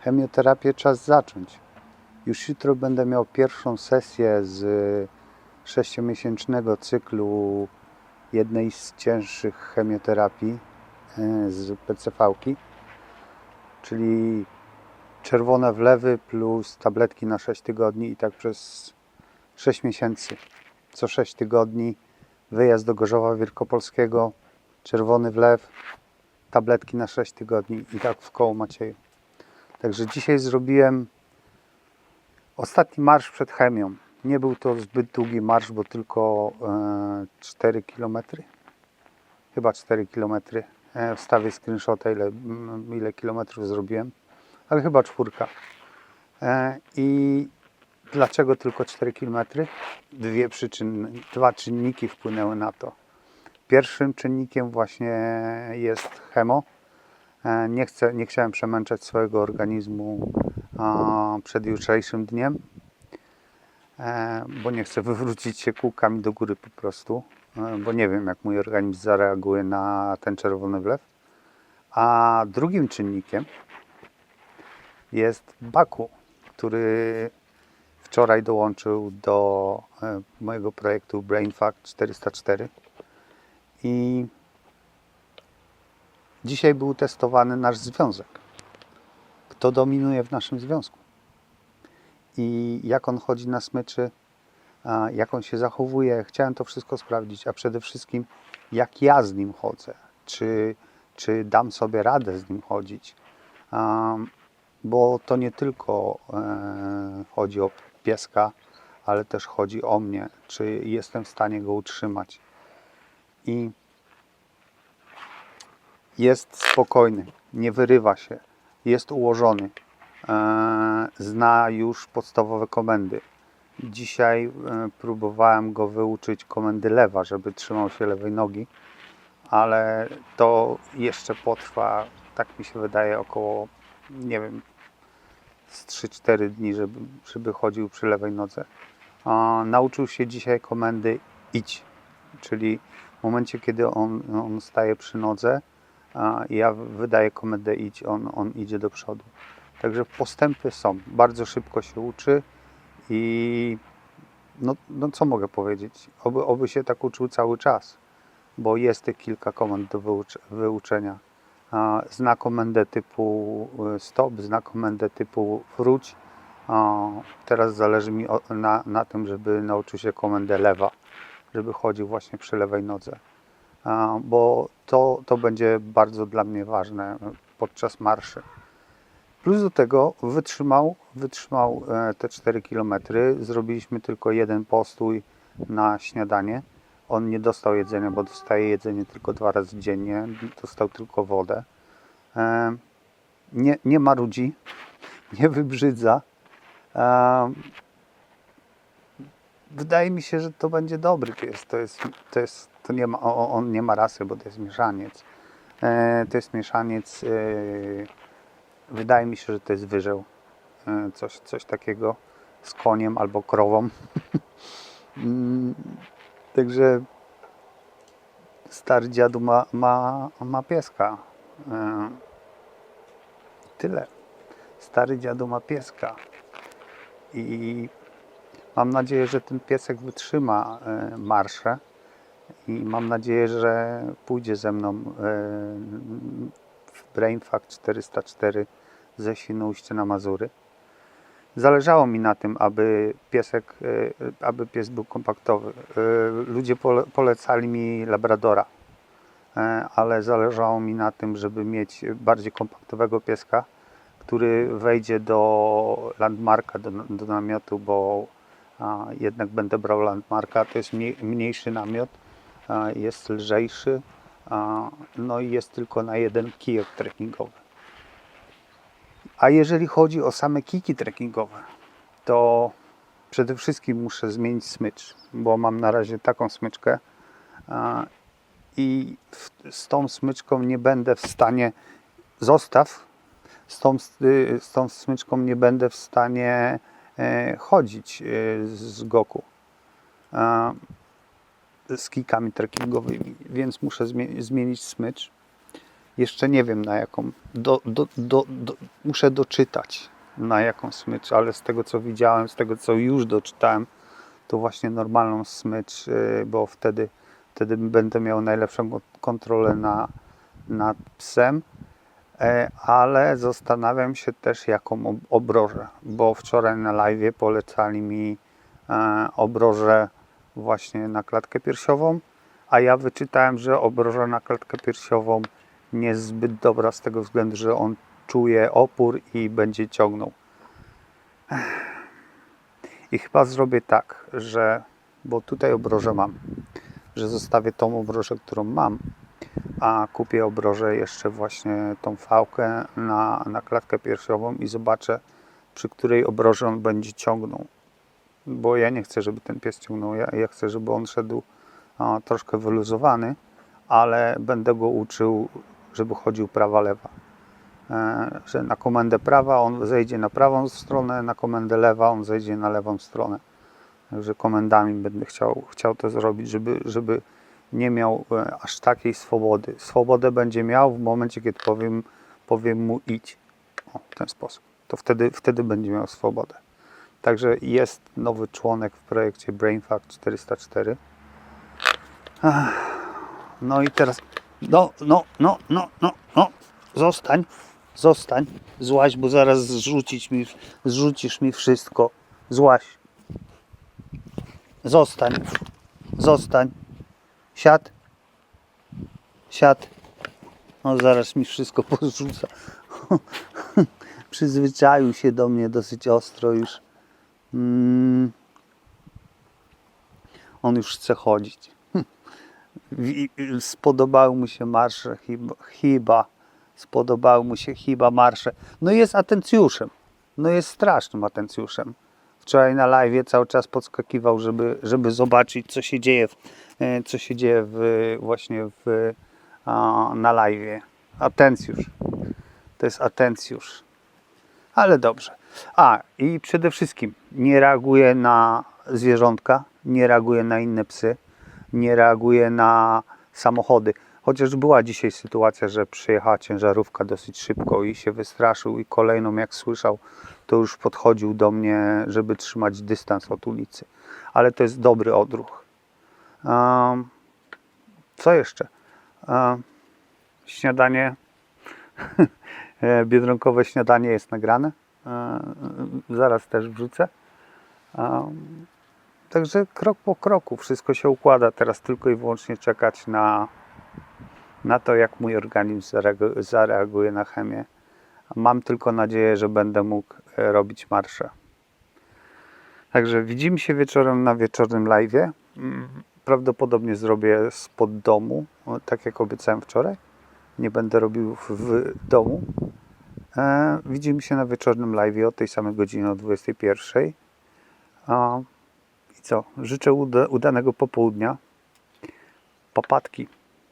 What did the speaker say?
chemioterapię czas zacząć. Już jutro będę miał pierwszą sesję z sześciomiesięcznego cyklu jednej z cięższych chemioterapii e, z PCV-ki, czyli czerwone wlewy plus tabletki na 6 tygodni i tak przez 6 miesięcy. Co 6 tygodni wyjazd do Gorzowa Wielkopolskiego, czerwony wlew, tabletki na 6 tygodni i tak w koło Macieju. Także dzisiaj zrobiłem ostatni marsz przed chemią. Nie był to zbyt długi marsz, bo tylko e, 4 km. Chyba 4 km. E, wstawię screenshota, ile, mm, ile kilometrów zrobiłem, ale chyba czwórka. E, I dlaczego tylko 4 km? Dwie przyczyny, dwa czynniki wpłynęły na to. Pierwszym czynnikiem właśnie jest chemo. E, Nie, chcę, nie chciałem przemęczać swojego organizmu przed jutrzejszym dniem, e, bo nie chcę wywrócić się kółkami do góry po prostu, e, bo nie wiem, jak mój organizm zareaguje na ten czerwony wlew. A drugim czynnikiem jest Baku, który wczoraj dołączył do mojego projektu BrainFact 404 i dzisiaj był testowany nasz związek. Kto dominuje w naszym związku? I jak on chodzi na smyczy, jak on się zachowuje. Chciałem to wszystko sprawdzić, a przede wszystkim jak ja z nim chodzę. Czy, czy dam sobie radę z nim chodzić. Bo to nie tylko e, chodzi o pieska, ale też chodzi o mnie, czy jestem w stanie go utrzymać. I jest spokojny, nie wyrywa się, jest ułożony, e, zna już podstawowe komendy. Dzisiaj e, próbowałem go wyuczyć komendy lewa, żeby trzymał się lewej nogi, ale to jeszcze potrwa, tak mi się wydaje, około, nie wiem, z 3-4 dni, żeby, żeby chodził przy lewej nodze. A, nauczył się dzisiaj komendy idź, czyli w momencie, kiedy on, on staje przy nodze, ja wydaję komendę idź, on, on idzie do przodu. Także postępy są. Bardzo szybko się uczy i no, no co mogę powiedzieć? Oby, oby się tak uczył cały czas, bo jest tych kilka komend do wyucze, wyuczenia. Zna komendę typu y, stop, zna komendę typu wróć. Teraz zależy mi na, na tym, żeby nauczył się komendę lewa, żeby chodził właśnie przy lewej nodze. Bo to, to będzie bardzo dla mnie ważne podczas marszy. Plus do tego wytrzymał, wytrzymał e, te 4 km. Zrobiliśmy tylko jeden postój na śniadanie. On nie dostał jedzenia, bo dostaje jedzenie tylko dwa razy dziennie. Dostał tylko wodę. E, Nie, nie marudzi, nie wybrzydza. E, Wydaje mi się, że to będzie dobry pies. To jest, to jest, to nie ma, on nie ma rasy, bo to jest mieszaniec. E, To jest mieszaniec. e, Wydaje mi się, że to jest wyżeł. E, Coś, coś takiego z koniem albo krową. Mm, Także stary dziadu ma, ma, ma pieska. Tyle. Stary dziadu ma pieska. I mam nadzieję, że ten piesek wytrzyma e, marszę. I mam nadzieję, że pójdzie ze mną e, w BrainFact 404 ze Świnoujścia na Mazury. Zależało mi na tym, aby piesek, e, aby pies był kompaktowy. E, Ludzie pole, polecali mi Labradora, ale zależało mi na tym, żeby mieć bardziej kompaktowego pieska, który wejdzie do landmarka, do, do namiotu, bo jednak będę brał landmarka. To jest mniej, mniejszy namiot, jest lżejszy, no i jest tylko na jeden kijek trekkingowy. A jeżeli chodzi o same kijki trekkingowe, to przede wszystkim muszę zmienić smycz, bo mam na razie taką smyczkę i z tą smyczką nie będę w stanie, zostaw, z tą, y, z tą smyczką nie będę w stanie e, chodzić e, z Goku z kijkami trekkingowymi, więc muszę zmie- zmienić smycz. Jeszcze nie wiem na jaką. Do, do, do, do, muszę doczytać na jaką smycz, ale z tego co widziałem, z tego co już doczytałem, to właśnie normalną smycz, yy, bo wtedy, wtedy będę miał najlepszą ko- kontrolę na, nad psem. E, ale zastanawiam się też jaką ob- obrożę, bo wczoraj na live polecali mi e, obrożę właśnie na klatkę piersiową, a ja wyczytałem, że obroża na klatkę piersiową nie jest zbyt dobra z tego względu, że on czuje opór i będzie ciągnął. I chyba zrobię tak, że, bo tutaj obrożę mam, że zostawię tą obrożę, którą mam, a kupię obrożę jeszcze właśnie tą fałkę na, na klatkę piersiową i zobaczę, przy której obroży on będzie ciągnął. Bo ja nie chcę, żeby ten pies ciągnął, ja, ja chcę, żeby on szedł a, troszkę wyluzowany, ale będę go uczył, żeby chodził prawa-lewa. E, że na komendę prawa on zejdzie na prawą stronę, na komendę lewa on zejdzie na lewą stronę. Także komendami będę chciał, chciał to zrobić, żeby, żeby nie miał e, aż takiej swobody. Swobodę będzie miał w momencie, kiedy powiem, powiem mu idź. O, w ten sposób. To wtedy, wtedy będzie miał swobodę. Także jest nowy członek w projekcie BrainFact 404. Ach, No i teraz. No, no, no, no, no, no. Zostań, zostań. Złaź, bo zaraz zrzucić mi, zrzucisz mi wszystko. Złaź. Zostań. Zostań. Siad. Siad. No zaraz mi wszystko porzuca. Przyzwyczaił się do mnie dosyć ostro już. Mm. On już chce chodzić. Spodobały mu się marsze chyba, chyba. Spodobały mu się chyba marsze. No jest atencjuszem. No jest strasznym atencjuszem. Wczoraj na live cały czas podskakiwał, żeby, żeby zobaczyć, co się dzieje, w, e, co się dzieje w, właśnie w, na live. Atencjusz. To jest atencjusz. Ale dobrze. A, i przede wszystkim nie reaguje na zwierzątka, nie reaguje na inne psy, nie reaguje na samochody. Chociaż była dzisiaj sytuacja, że przyjechała ciężarówka dosyć szybko i się wystraszył i kolejną jak słyszał, to już podchodził do mnie, żeby trzymać dystans od ulicy. Ale to jest dobry odruch. Um, co jeszcze? Um, śniadanie, e, biedronkowe śniadanie jest nagrane. E, zaraz też wrzucę. Także krok po kroku wszystko się układa. Teraz tylko i wyłącznie czekać na, na to, jak mój organizm zareagu- zareaguje na chemię. Mam tylko nadzieję, że będę mógł e, robić marsze. Także widzimy się wieczorem na wieczornym live. Prawdopodobnie zrobię spod domu, tak jak obiecałem wczoraj. Nie będę robił w domu. E, widzimy się na wieczornym live o tej samej godzinie o 21. A, i co? Życzę uda, udanego popołudnia. Papatki.